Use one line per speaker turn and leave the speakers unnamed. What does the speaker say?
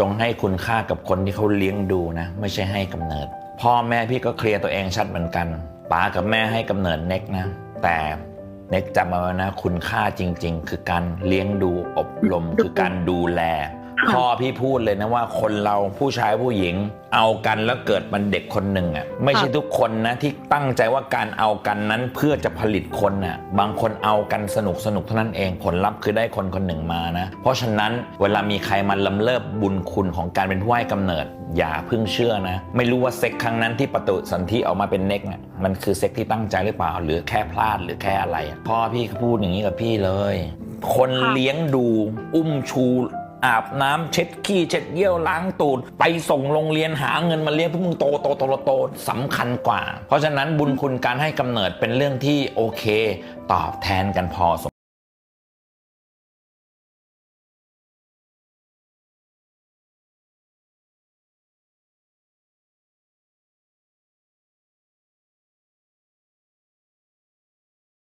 จงให้คุณค่ากับคนที่เขาเลี้ยงดูนะ ไม่ใช่ให้กำเนิด พ่อแม่พี่ก็เคลียร์ตัวเองชัดเหมือนกันป๋ากับแม่ให้กำเนิดเน็กนะ แต่เน็กจำเอาไว้นะ คุณค่าจริง ๆ คือการเลี้ยงดูอบรมคือการดูแล พ่อพี่พูดเลยนะว่าคนเราผู้ชายผู้หญิง เอากันแล้วเกิดมันเด็กคนหนึ่งอะไม่ใช่ทุกคนนะที่ตั้งใจว่าการเอากันนั้นเพื่อจะผลิตคนอะบางคนเอากันสนุกสนุกเท่านั้นเองผลลัพธ์คือได้คนคนหนึ่งมานะ เพราะฉะนั้นเวลามีใครมาลำเลิกบุญคุณของการเป็นผู้ให้กำเนิด อย่าเพิ่งเชื่อนะ ไม่รู้ว่าเซ็กครั้งนั้นที่ประตูสันธิออกมาเป็นเน็กเนี่ยมันคือเซ็กที่ตั้งใจหรือเปล่า หรือแค่พลาดหรือแค่อะไรอะพ่อพี่ก็พูดอย่างนี้กับพี่เลย คนเลี้ยงดูอุ้มชู อาบน้ำเช็ดขี้เช็ดเยี่ยวล้างตูด ไปส่งโรงเรียนหาเงินมาเลี้ยงเพื่อมึงโตโตโตโตสำคัญกว่า เพราะฉะนั้นบุญคุณการให้กำเนิดเป็นเรื่องที่โอเค ตอบแทนกันพอสม